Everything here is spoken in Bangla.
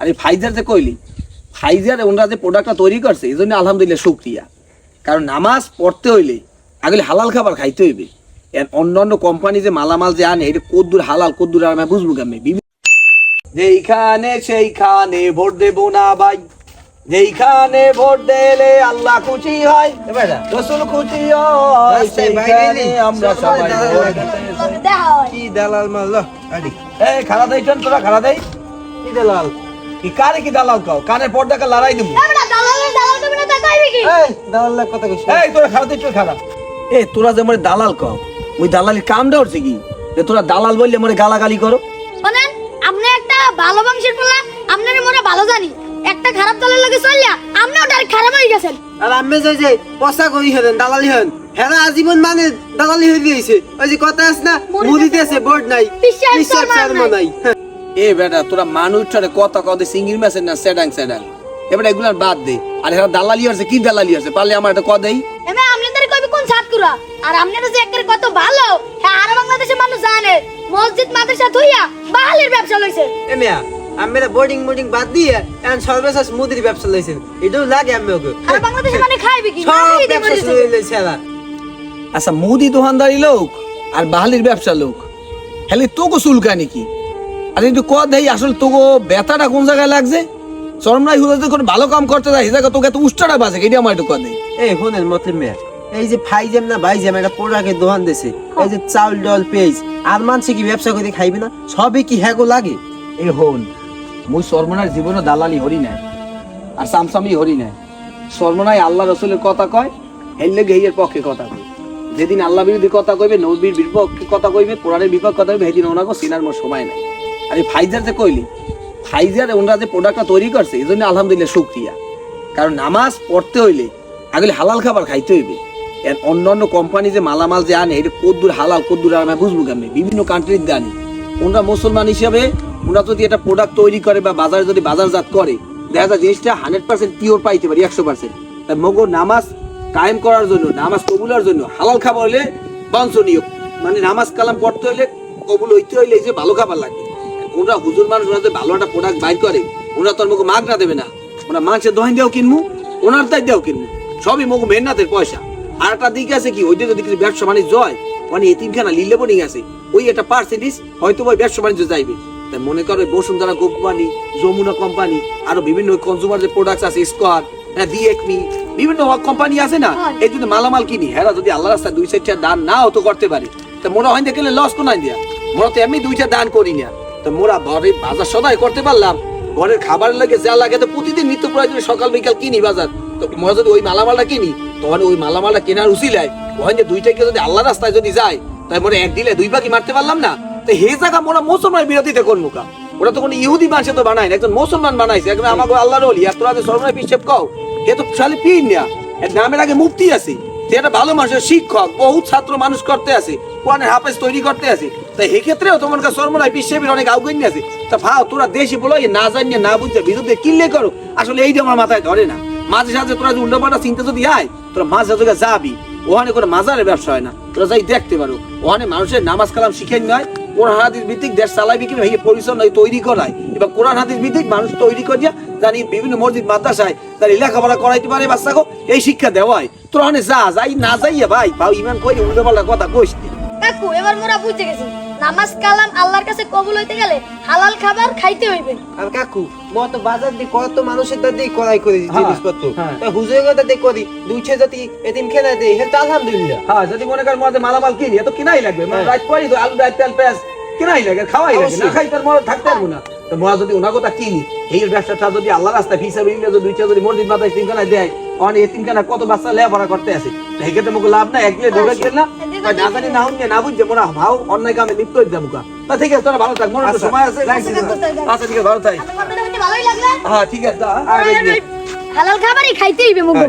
আর এই ফাইজার যে কইলি ফাইজার ওনারা যে প্রোডাক্টটা তৈরি করছে এই জন্য আলহামদুলিল্লাহ শুক্রিয়া। কারণ নামাজ পড়তে হইলে আগে হালাল খাবার খাইতে হইবে। এর অন্য অন্য কোম্পানি যে মালামাল যে আনে এটা কদ্দুর হালাল কদ্দুর আর আমি বুঝব কেমন? যেইখানে সেইখানে ভোট দেবো না ভাই। যেইখানে ভোট দিলে আল্লাহ খুশি হয় রসুল খুশি হয় সেইখানে আমরা সবাই দেয় কি দালাল আরে এই খালা দেই তোরা খালা দেই। কি দালাল? কি কারে কি দালাল কাও? কানের পর্দাকে লড়াই দেবো আমরা দালালের দালাল তুমি না তাকাইবে কি? এই দালালের কথা কইছ। এই তোরা দেই চল খালা এ তোরা যে মরে দালাল কাও মুই দালালি কামটা হচ্ছে কি? যে তোরা দালাল বললে মরে গালাগালি করো। শোনেন আপনি একটা ভালো বংশের পোলা আপনার মোরা ভালো জানি। একটা খারাপ দলের লগে চললা আপনিও ডাইরেক্ট খারাপ হয়ে গেছেন। আর আমি যাই যে পয়সা করি হেন দালালি হেন হেরা আজীবন মানে দালালি হয়ে দিয়েছে ওই যে কথা আছে না মুড়ি মুড়িতে আছে বোর্ড নাই বিশ্বাস বিশ্বাস নাই। এ বেটা তোরা মানুষ মানুষটারে কথা কদে সিঙ্গিল মেসেজ না সেডাং সেডাং এবার এগুলার বাদ দে। আর এরা দালালি আছে কি দালালি আছে? পারলে আমার একটা কদেই এমে কইবে কোন আর যে একের কত ভালো হ্যাঁ আর বাংলাদেশের মানুষ জানে মসজিদ মাদ্রাসা বাহালের ব্যবসা লইছে। এ মিয়া আমি বোর্ডিং মোর্ডিং বাদ দিয়ে এখন সর্বশেষ মুদির ব্যবসা লইছেন। এটাও লাগে আমি ওকে আর বাংলাদেশের মানে খাইবে কি? সব ব্যবসা এরা আচ্ছা মুদি দোকানদারি লোক আর বাহালির ব্যবসা লোক। হেলে তোকে চুলকানি কি আর একটু কদ দেই আসলে তোকে ব্যথাটা কোন জায়গায় লাগছে? চরমরাই হুদাতে করে ভালো কাম করতে যায় জায়গা তোকে এত উষ্টাটা বাজে এটা আমার একটু দেই। এই শোনেন মতলব মেয়া এই যে ফাইজেম না ভাইজেম একটা পোড়াকে দোকান দিছে এই যে চাউল ডাল পেঁয়াজ আর মানুষে কি ব্যবসা করে খাইবে না? সবই কি হ্যাগো লাগে? এই হন মুই সর্বনার জীবনে দালালি হরি নাই আর সামসামি হরি নাই। সর্বনাই আল্লাহ রসুলের কথা কয় হেললে গেহিয়ের পক্ষে কথা কয়। যেদিন আল্লাহ বিরোধী কথা কইবে নবীর বিপক্ষে কথা কইবে কোরআনের বিপক্ষে কথা কইবে সেদিন ওনাকে সিনার মোর সময় নাই। আর ফাইজার যে কইলি ফাইজার ওনারা যে প্রোডাক্টটা তৈরি করছে, এই জন্য আলহামদুলিল্লাহ শুক্রিয়া। কারণ নামাজ পড়তে হইলে আগে হালাল খাবার খাইতে হইবে। অন্য অন্য কোম্পানি যে মালামাল যে আনে, এটা কদ্দুর হালাল, কদ্দুর আর আমি বুঝব কেমনি? বিভিন্ন কান্ট্রির দানি ওনারা মুসলমান হিসাবে, ওনারা যদি একটা প্রোডাক্ট তৈরি করে বা বাজারে যদি বাজারজাত করে, দেখা যায় জিনিসটা হান্ড্রেড পার্সেন্ট পিওর পাইতে পারি, একশো পার্সেন্ট তাই মগো নামাজ কায়েম করার জন্য, নামাজ কবুলার জন্য হালাল খাবার হলে বাঞ্ছনীয়। মানে নামাজ কালাম পড়তে হলে কবুল হইতে হইলে যে ভালো খাবার লাগে ওরা হুজুর মানুষ যে ভালো একটা প্রোডাক্ট বাইর করে ওরা তোর মুখে মাগ না দেবে না। ওরা মাংসের দোহান দিয়েও কিনবো ওনার তাই দিয়েও কিনবো সবই মুখ মেহনাতের পয়সা। আর একটা দিক আছে কি ওইটা যদি কিছু ব্যবসা বাণিজ্য হয় মানে এতিমখানা লিলে বোর্ডিং আছে ওই একটা পার্সেন্টেজ হয়তো ওই ব্যবসা বাণিজ্য যাইবে। তাই মনে করো ওই বসুন্ধরা কোম্পানি যমুনা কোম্পানি আরও বিভিন্ন কনজিউমার যে প্রোডাক্ট আছে স্কোয়ার হ্যাঁ দিএকমি বিভিন্ন কোম্পানি আছে না হ্যাঁ। এই যদি মালামাল কিনি হ্যাঁ যদি আল্লাহ রাস্তায় দুই চারটা দান না হতো করতে পারে। তা মনে হয় দেখলে লস কোনায় দিয়া। মনে তো এমনি দুইটা দান করি না। মোরা বাজার সদাই করতে পারলাম। ঘরের খাবার লাগে যা লাগে তো প্রতিদিন নিত্য প্রয়োজনে সকাল, বিকাল কিনি বাজার। তো মোরা যদি ওই মালামালটা কিনি, তখন ওই মালামালটা কেনার ওখানে দুইটাকে যদি আল্লাহ রাস্তায় যদি যায়, তাই মোরা এক দিলে দুই পাখি মারতে পারলাম না। তো হে জায়গা মোরা মুসলমান বিরোধিতা করব ওরা তো কোনো ইহুদি মানুষে তো বানায় না, একজন মুসলমান বানাইছে। একজন আমাকে আল্লাহর ওলি তোরা যে সর্বনায় পিছেপ কও এ তো শালি পিন না এর নামের আগে মুক্তি আছে। ভালো মানুষের শিক্ষক বহু ছাত্র মানুষ করতে আছে, কোরআনের হাফেজ তৈরি করতে আছে। তোমার কাছে বিশ্বের অনেক আউগণ্য আছে। তা ভাও, তোরা দেশি বলো না জানিয়ে, না বুঝতে বিরুদ্ধে কিনলে করো। আসলে এইটা আমার মাথায় ধরে না, মাঝে সাঝে তোরা উল্টোপাল্টা চিন্তা যদি আয়, তোরা মাঝে যাবি। ওখানে কোনো মাজারের ব্যবসা হয় না। তোরা যাই দেখতে পারো, ওখানে মানুষের নামাজ কালাম শিখে নয় কোরআন হাদিস ভিত্তিক দেশ চালাইবি কি এই পরিশ্রম নয় তৈরি করায় এবার কোরআন হাদিস ভিত্তিক মানুষ তৈরি করিয়া জানি বিভিন্ন মসজিদ, মাদ্রাসায় তার লেখাপড়া করাইতে পারে বাচ্চাকে এই শিক্ষা দেওয়ায় তোর যা, যাই না যাইয়া ভাই ভাই, ইমান কই উল্টো পাল্টা কথা কইস নি। কাকু এবার মোরা বুঝতে গেছি। নামাজ কালাম আল্লাহর কাছে কবুল হইতে গেলে হালাল খাবার খাইতে হইবে। আর কাকু মত বাজার দিয়ে কত মানুষের দাদি করাই করে হ্যাঁ, জিনিসপত্র। হ্যাঁ। তা হুজুরের দাদি করি দুই দুইছে যদি এতিম খেলা দেয় হে তো আলহামদুলিল্লাহ। হ্যাঁ যদি মনে কর মধ্যে মালামাল কিনি এত কিনাই লাগবে। মানে হ্যাঁ। রাত পরে তো আলু ডাল তেল পেঁয়াজ কিনাই লাগে খাওয়াই লাগে না। খাই তার মনে থাকতে পারব না। তো মোরা যদি ওনা কথা কিনি এই ব্যবসাটা যদি আল্লাহ রাস্তায় হিসাবে ইংরেজ যদি দুইটা যদি মসজিদ মাথায় তিনখানা দেয় অনেক এই তিনখানা কত বাচ্চা লেখাপড়া করতে আছে তো এই ক্ষেত্রে মুখ লাভ নাই একদিনে ধরে গেল না না জানি না হুন না বুঝছে মোরা ভাও অন্যায় কামে লিপ্ত হইতে যাব তা ঠিক আছে তোরা ভালো থাক মোরা আচ্ছা। সময় আছে? আচ্ছা ঠিক আছে ভালো থাক। হ্যাঁ ঠিক আছে যা। আর এই যে- হালাল খাবারই খাইতে হইবে মুগো।